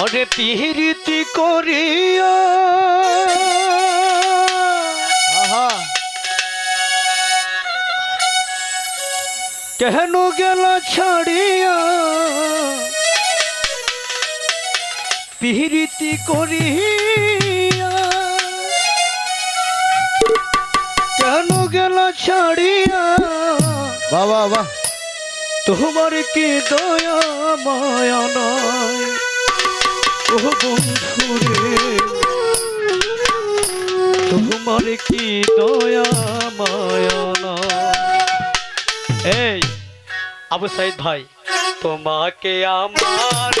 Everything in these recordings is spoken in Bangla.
হরে পিহিরিতি করিয়া। আহা। কেন গেল ছাড়িয়া। পিহিরিতি করিয়া। কেন গেল ছাড়িয়া। বাবা বাহ। তোমার কি দয়া মায়া নয়? তোমার কি দয়া মায়া নয় এই আবু সাইদ ভাই তোমাকে আমার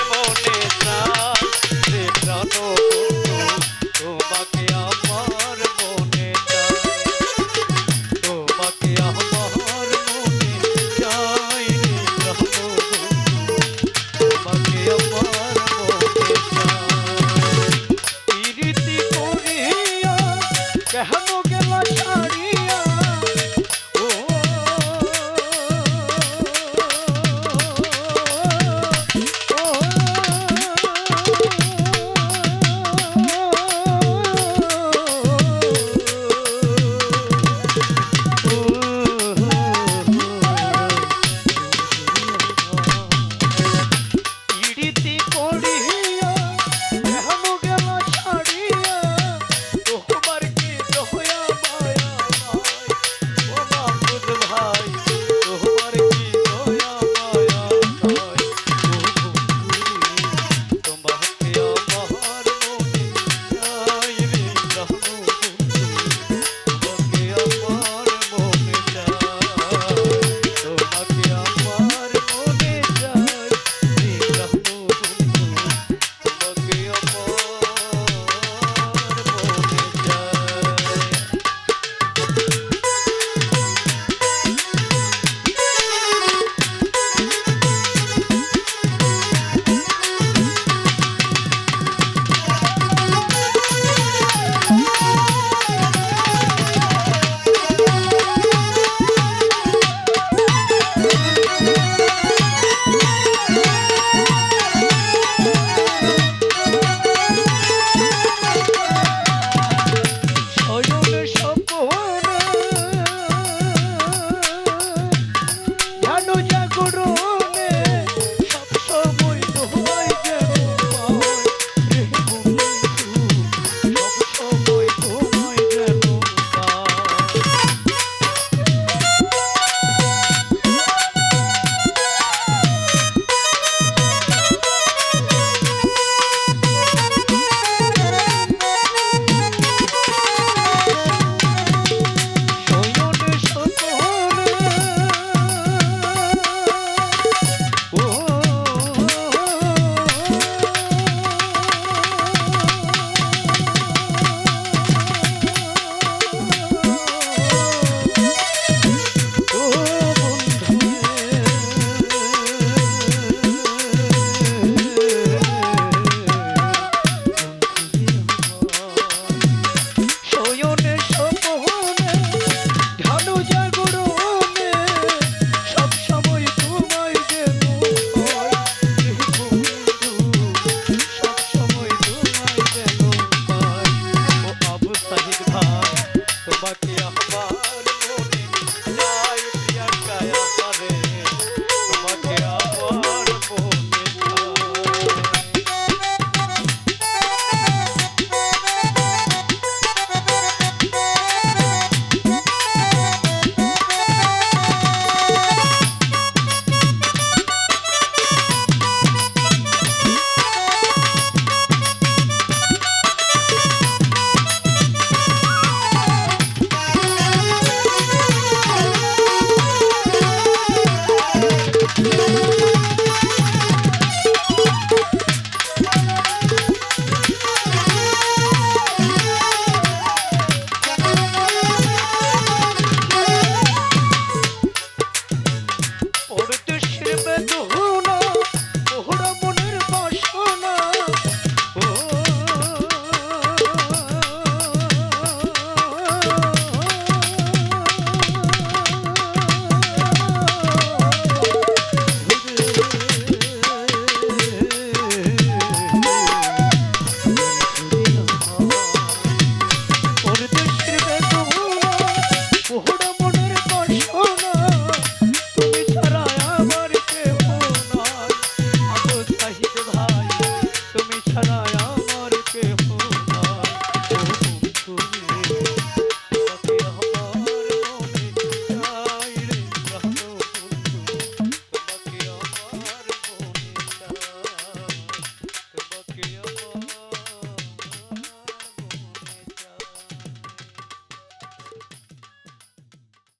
कि हम